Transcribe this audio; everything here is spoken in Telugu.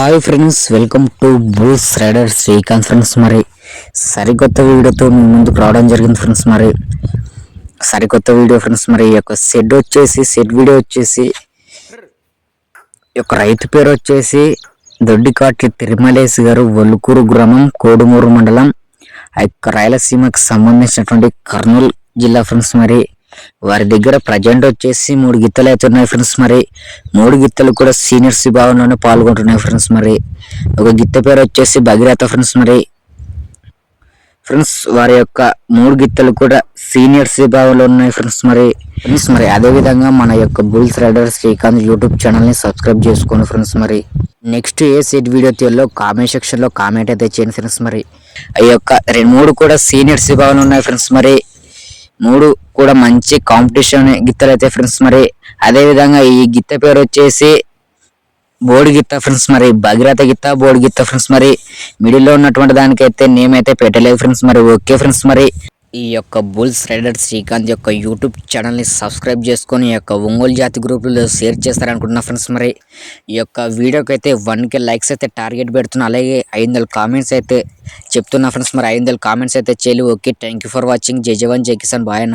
Hi friends welcome to బూస్ rider Srikanth friends మరి. సరికొత్త వీడియోతో మీ ముందుకు రావడం జరిగింది ఫ్రెండ్స్ మరి. సరికొత్త వీడియో ఫ్రెండ్స్ మరి ఈ యొక్క సెడ్ వచ్చేసి సెడ్ వీడియో వచ్చేసి ఈ యొక్క రైతు పేరు వచ్చేసి దొడ్డికాట్ల తిరుమలేశ్ గారు వలుకూరు గ్రామం కోడుమూరు మండలం ఆ యొక్క రాయలసీమకు సంబంధించినటువంటి కర్నూలు జిల్లా ఫ్రెండ్స్ మరి. వారి దగ్గర ప్రజెంట్ వచ్చేసి మూడు గిత్తలు అయితే ఉన్నాయి ఫ్రెండ్స్ మరి. మూడు గిత్తలు కూడా సీనియర్స్ విభాగంలోనే పాల్గొంటున్నాయి ఫ్రెండ్స్ మరి. ఒక గిత్త పేరు వచ్చేసి భగీరథ ఫ్రెండ్స్ మరి. ఫ్రెండ్స్ వారి యొక్క మూడు గిత్తలు కూడా సీనియర్స్ విభాగంలో ఉన్నాయి ఫ్రెండ్స్ మరి. ఫ్రెండ్స్ మరి అదే విధంగా మన యొక్క బుల్స్ రైడర్ శ్రీకాంత్ యూట్యూబ్ ఛానల్ని సబ్స్క్రైబ్ చేసుకోండి ఫ్రెండ్స్ మరి. నెక్స్ట్ ఏ సీట్ వీడియో తీయాలో కామెంట్ సెక్షన్లో కామెంట్ అయితే చేయండి ఫ్రెండ్స్ మరి. ఆ యొక్క రెండు మూడు కూడా సీనియర్స్ విభాగంలో ఉన్నాయి ఫ్రెండ్స్ మరి. మూడు కూడా మంచి కాంపిటీషన్ గిత్తలు అయితే ఫ్రెండ్స్ మరి. అదే విధంగా ఈ గిత్త పేరు వచ్చేసి బోర్డు గిత్త ఫ్రెండ్స్ మరి భగీరథ గిత్త బోర్డు గిత్త ఫ్రెండ్స్ మరి. మిడిల్లో ఉన్నటువంటి దానికైతే నేమ్ అయితే పెట్టలేదు ఫ్రెండ్స్ మరి. ఓకే ఫ్రెండ్స్ మరి. ఈ యొక్క బుల్స్ రైడర్ శ్రీకాంత్ యొక్క యూట్యూబ్ ఛానల్ని సబ్స్క్రైబ్ చేసుకొని ఈ యొక్క ఒంగోలు జాతి గ్రూపులో షేర్ చేస్తారనుకుంటున్నా ఫ్రెండ్స్ మరి. ఈ యొక్క వీడియోకి అయితే వన్ కే లైక్స్ అయితే టార్గెట్ పెడుతున్నా. అలాగే ఐదు కామెంట్స్ అయితే చెప్తున్నా ఫ్రెండ్స్ మరి. ఐదు వందల కామెంట్స్ అయితే చేయలేదు okay thank you for watching. జై జవాన్ జై కిసాన్. బాయ్